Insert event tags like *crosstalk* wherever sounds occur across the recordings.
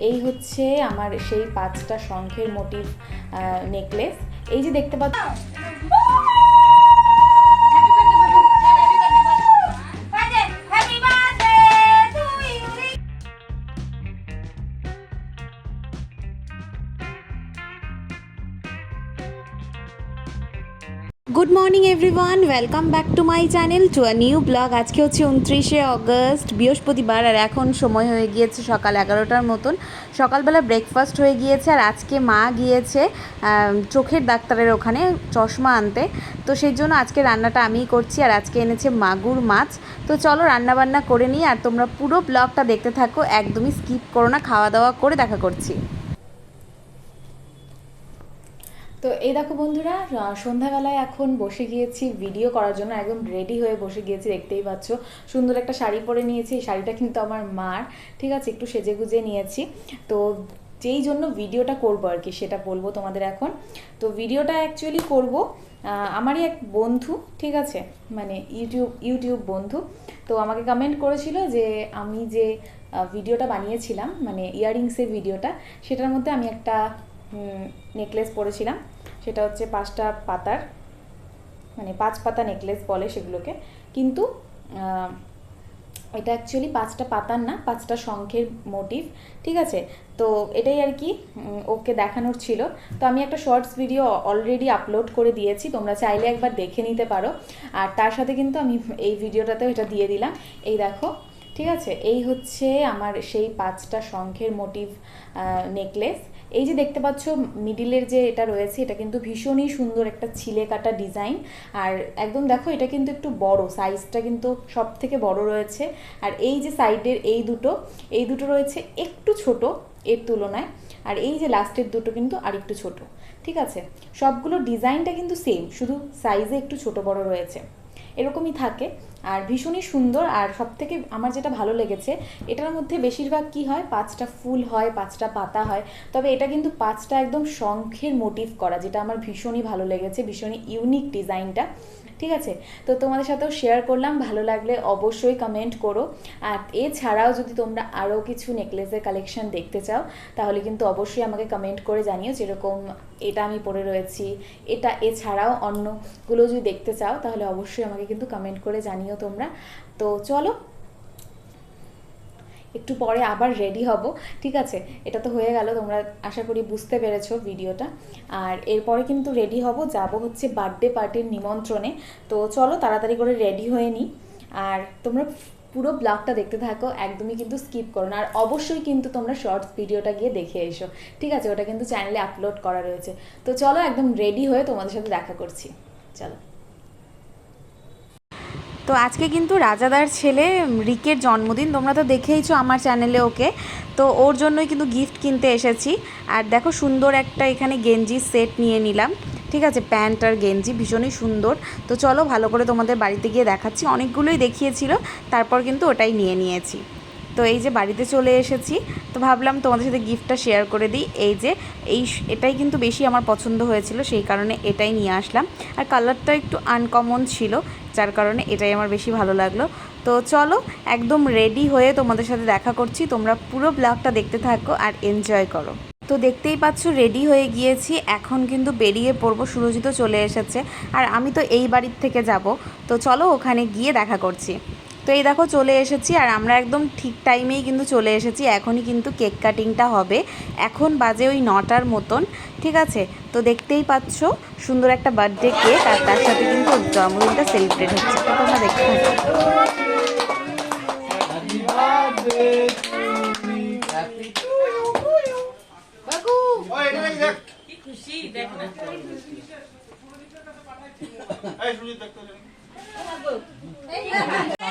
এই হচ্ছে আমার সেই পাঁচটা শঙ্খের মোটিভ নেকলেস এই যে দেখতে পাচ্ছ good morning everyone welcome back to my channel to a new vlog আজকে হচ্ছে উনত্রিশে অগস্ট, বৃহস্পতিবার, আর এখন সময় হয়ে গিয়েছে সকাল এগারোটার মতন। সকালবেলা ব্রেকফাস্ট হয়ে গিয়েছে, আর আজকে মা গিয়েছে চোখের ডাক্তারের ওখানে চশমা আনতে। তো সেই জন্য আজকে রান্নাটা আমিই করছি, আর আজকে এনেছে মাগুর মাছ। তো চলো রান্নাবান্না করে নিই, আর তোমরা পুরো ব্লগটা দেখতে থাকো, একদমই স্কিপ করো না খাওয়া দাওয়া করে দেখা করছি। তো এই দেখো বন্ধুরা সন্ধ্যাবেলায় এখন বসে গিয়েছি ভিডিও করার জন্য একদম রেডি হয়ে বসে গিয়েছি, দেখতেই পাচ্ছ। সুন্দর একটা শাড়ি পরে নিয়েছি, এই শাড়িটা কিন্তু আমার মার, ঠিক আছে? একটু সেজে গুজে নিয়েছি। তো যেই জন্য ভিডিওটা করব আর কি, সেটা বলব তোমাদের এখন। তো ভিডিওটা অ্যাকচুয়ালি করব আমারই এক বন্ধু, ঠিক আছে? মানে ইউটিউব ইউটিউব বন্ধু। তো আমাকে কমেন্ট করেছিল যে আমি যে ভিডিওটা বানিয়েছিলাম মানে ইয়াররিংসের ভিডিওটা সেটার মধ্যে আমি একটা নেকলেস পরেছিলাম। সেটা হচ্ছে পাঁচটা পাতার মানে পাঁচ পাতা নেকলেস বলে সেগুলোকে। কিন্তু এটা অ্যাকচুয়ালি পাঁচটা পাতার না, পাঁচটা শঙ্খের মোটিভ ঠিক আছে? তো এটাই আর কি ওকে দেখানোর ছিল। তো আমি একটা শর্টস ভিডিও অলরেডি আপলোড করে দিয়েছি, তোমরা চাইলে একবার দেখে নিতে পারো। আর তার সাথে কিন্তু আমি এই ভিডিওটাতেও এটা দিয়ে দিলাম। এই দেখো, ঠিক আছে? এই হচ্ছে আমার সেই পাঁচটা শঙ্খের মোটিভ নেকলেস এই যে দেখতে পাচ্ছ, মিডিলের যে এটা রয়েছে, এটা কিন্তু ভীষণই সুন্দর একটা ছিলে কাটা ডিজাইন। আর একদম দেখো, এটা কিন্তু একটু বড় সাইজটা কিন্তু সব থেকে বড় রয়েছে। আর এই যে সাইডের এই দুটো এই দুটো রয়েছে একটু ছোট এর তুলনায়, আর এই যে লাস্টের দুটো কিন্তু আরেকটু ছোট, ঠিক আছে? সবগুলো ডিজাইনটা কিন্তু সেম শুধু সাইজে একটু ছোট বড় রয়েছে। এরকমই থাকে। আর ভীষণই সুন্দর। আর সব থেকে আমার যেটা ভালো লেগেছে, এটার মধ্যে বেশিরভাগ কি হয়, পাঁচটা ফুল হয়, পাঁচটা পাতা হয়, তবে এটা কিন্তু পাঁচটা একদম শঙ্খের মোটিভ করা, যেটা আমার ভীষণই ভালো লেগেছে, ভীষণই ইউনিক ডিজাইনটা। ঠিক আছে? তো তোমাদের সাথেও শেয়ার করলাম, ভালো লাগলে অবশ্যই কমেন্ট করো। আর এছাড়াও যদি তোমরা আরও কিছু নেকলেসের কালেকশন দেখতে চাও, তাহলে কিন্তু অবশ্যই আমাকে কমেন্ট করে জানিও, যেরকম এটা আমি পরে রয়েছি, এটা এছাড়াও অন্যগুলো যদি দেখতে চাও, তাহলে অবশ্যই আমাকে কিন্তু কমেন্ট করে জানিও। তোমরা। তো চলো, একটু পরে আবার রেডি হব, ঠিক আছে? এটা তো হয়ে গেল, তোমরা আশা করি বুঝতে পেরেছ ভিডিওটা। আর এরপরে কিন্তু রেডি হব, যাব হচ্ছে বার্থডে পার্টির নিমন্ত্রণে। তো চলো, তাড়াতাড়ি করে রেডি হয়ে নিই। আর তোমরা পুরো ব্লগটা দেখতে থাকো, একদমই কিন্তু স্কিপ করো না। আর অবশ্যই কিন্তু তোমরা শর্টস ভিডিওটা গিয়ে দেখে এসো, ঠিক আছে? ওটা কিন্তু চ্যানেলে আপলোড করা রয়েছে। তো চলো, একদম রেডি হয়ে তোমাদের সাথে দেখা করছি। চলো। তো আজকে কিন্তু রাজাদার ছেলে রিকের জন্মদিন, তোমরা তো দেখেইছো আমার চ্যানেলে ওকে। তো ওর জন্যই কিন্তু গিফট কিনতে এসেছি। আর দেখো সুন্দর একটা এখানে গেঞ্জি সেট নিয়ে নিলাম। ঠিক আছে, প্যান্ট আর গেঞ্জি ভীষণই সুন্দর। তো চলো ভালো করে তোমাদের বাড়িতে গিয়ে দেখাচ্ছি। অনেকগুলোই দেখিয়েছিল, তারপর কিন্তু ওটাই নিয়ে নিয়েছি। তো এই যে বাড়িতে চলে এসেছি। তো ভাবলাম তোমাদের সাথে গিফটটা শেয়ার করে দিই। এই যে, এই এটাই কিন্তু বেশি আমার পছন্দ হয়েছিল, সেই কারণে এটাই নিয়ে আসলাম। আর কালারটা একটু আনকমন ছিল। যার কারণে এটাই আমার বেশি ভালো লাগল। তো চলো, একদম রেডি হয়ে তোমাদের সাথে দেখা করছি। তোমরা পুরো ব্লগটা দেখতে থাকো আর এনজয় করো। তো দেখতেই পাচ্ছ রেডি হয়ে গিয়েছি। এখন কিন্তু বেরিয়ে পড়ব। সুরজিত চলে এসেছে। আর আমি তো এই বাড়ির থেকে যাব। তো চলো ওখানে গিয়ে দেখা করছি। তো এই দেখো চলে এসেছি আর আমরা একদম ঠিক টাইমেই কিন্তু চলে এসেছি। এখনই কিন্তু কেক কাটিংটা হবে। এখন বাজে ওই নটার মতন ঠিক আছে? তো দেখতেই পাচ্ছ সুন্দর একটা বার্থডে কেক আর তার সাথে কিন্তু জন্মদিনটা সেলিব্রেট হচ্ছে। তো তোমরা দেখতে খুশি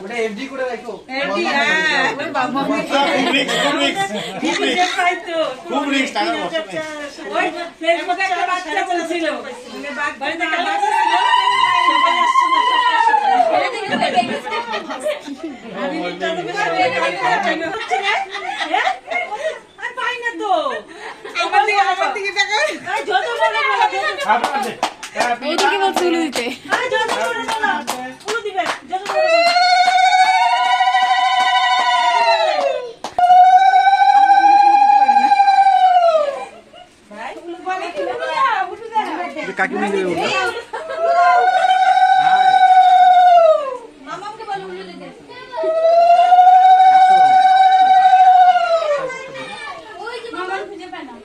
এফডি করে রাখো খুব রিস্ক টাকা বসে ওদিকে বলছে উলু দিতে কাকিমা দেবে বলো। মামাকে বলো উলু দিতে ওই যে মামা খুঁজে পায় না বলো উলু দাও উলু পায় না তোমরা দাও আরে দাও এটা আসলে ঠিক হবে এটা বল নাও নাও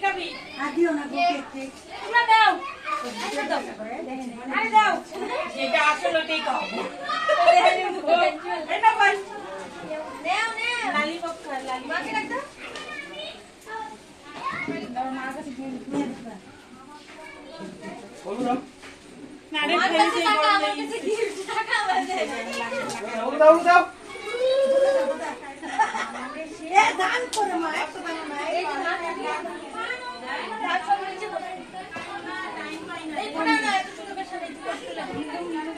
লালিপপ খা লালিপপ মাকে রাখ দাও। কাছে দাও দাও এ দান করে মা একশো টাকা মা এই যে দান দান সব নিচে দাও। এই কোনা না এত ছোট বেশ এই দিকে আসতে লাগে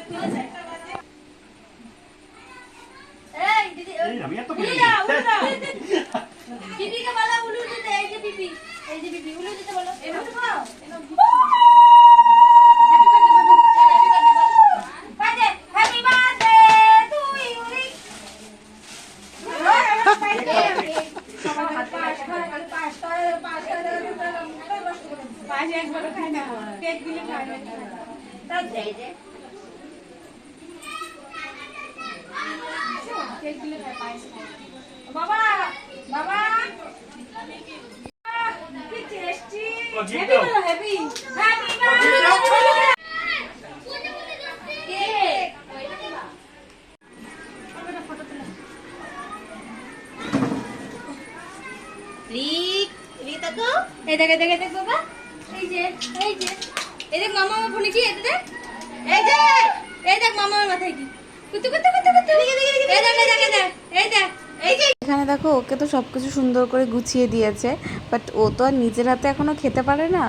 তুলে যায় এই দিদি উলু দাও উলু দাও বিবিকে বলো উলু দিতে এই যে বিবি এই যে বিবি উলু দিতে বলো এভাবে খাও হ্যাপি বার্থডে টু ইউ বাবা বাবা। কি টেস্টি বলো এই দেখ। এই দেখ এই দেখ বাবা। এই যে এই যে। এই দেখ মামা আমার ফোনে কি এটা দেখ এই যে এই দেখ মামার মাথায় কি। এখানে দেখো ওকে তো সব কিছু সুন্দর করে গুছিয়ে দিয়েছে বাট ও তো আর নিজের হাতে এখনও খেতে পারে না।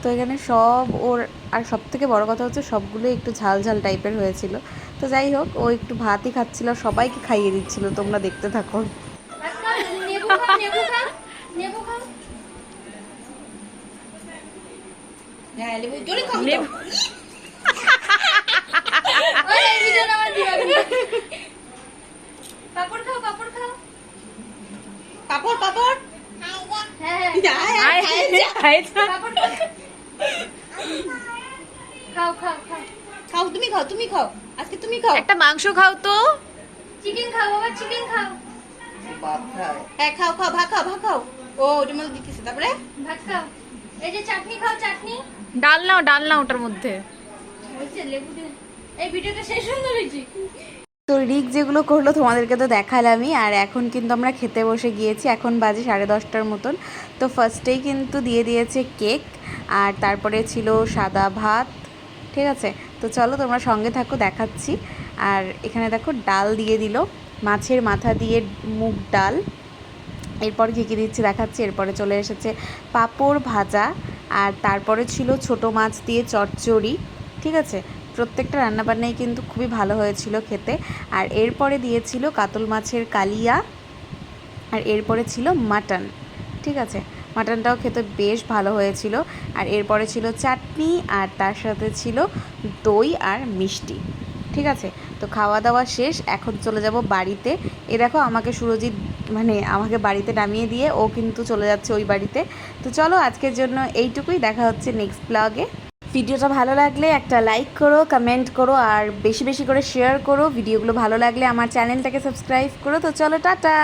তো এখানে সব ওর আর সব থেকে বড় কথা হচ্ছে সবগুলো একটু ঝাল ঝাল টাইপের হয়েছিল। তো যাই হোক ও একটু ভাতই খাচ্ছিল সবাইকে খাইয়ে দিচ্ছিল তোমরা দেখতে থাকো। আচ্ছা নেবু খা নেবু খা নেবু খা। হ্যাঁ লেবু *laughs* জোরে খাও লেবু ওই এই ভিডিও আমার দিবা পাপড় খাও পাপড় খাও পাপড় পাপড় হ্যাঁ হ্যাঁ পাপড় খাও। খাও খাও খাও। খাও তুমি খাও তুমি খাও। আজকে তুমি খাও। একটা মাংস খাও তো। চিকেন খাও বাবা চিকেন খাও। হ্যাঁ খাও খাও ভাত খাও ভাত খাও। ও ওটার মধ্যে দিতেছে তারপরে? ভাত খাও। এই যে চাটনি খাও চাটনি। ডাল নাও ডাল নাও ওটার মধ্যে। লেবু এই ভিডিওটা শেষ সুন্দর হয়েছে তো রিক যেগুলো করল তোমাদেরকে তো দেখালামই, আর এখন কিন্তু আমরা খেতে বসে গিয়েছি, এখন বাজে সাড়ে দশটার মতন। তো ফার্স্টেই কিন্তু দিয়ে দিয়েছে কেক, আর তারপরে ছিল সাদা ভাত, ঠিক আছে? তো চলো তোমরা সঙ্গে থাকো, দেখাচ্ছি। আর এখানে দেখো ডাল দিয়ে দিল, মাছের মাথা দিয়ে মুগ ডাল। এরপর কী কী দিচ্ছি দেখাচ্ছি, এরপরে চলে এসেছে পাঁপড় ভাজা, আর তারপরে ছিল ছোট মাছ দিয়ে চচ্চড়ি, ঠিক আছে? প্রত্যেকটা রান্নাবান্নাই কিন্তু খুবই ভালো হয়েছিল খেতে। আর এরপরে দিয়েছিল কাতল মাছের কালিয়া, আর এরপরে ছিল মাটন, ঠিক আছে? মাটনটাও খেতে বেশ ভালো হয়েছিল। আর এরপরে ছিল চাটনি, আর তার সাথে ছিল দই আর মিষ্টি, ঠিক আছে? তো খাওয়া দাওয়া শেষ, এখন চলে যাব বাড়িতে। এ দেখো, আমাকে সুরজিৎ মানে আমাকে বাড়িতে নামিয়ে দিয়ে ও কিন্তু চলে যাচ্ছে ওই বাড়িতে। তো চলো, আজকের জন্য এইটুকুই। দেখা হচ্ছে নেক্সট ব্লগে ভিডিওটা ভালো লাগলে একটা লাইক করো কমেন্ট করো, আর বেশি বেশি করে শেয়ার করো। ভিডিওগুলো ভালো লাগলে আমার চ্যানেলটাকে সাবস্ক্রাইব করো। তো চলো, টাটা!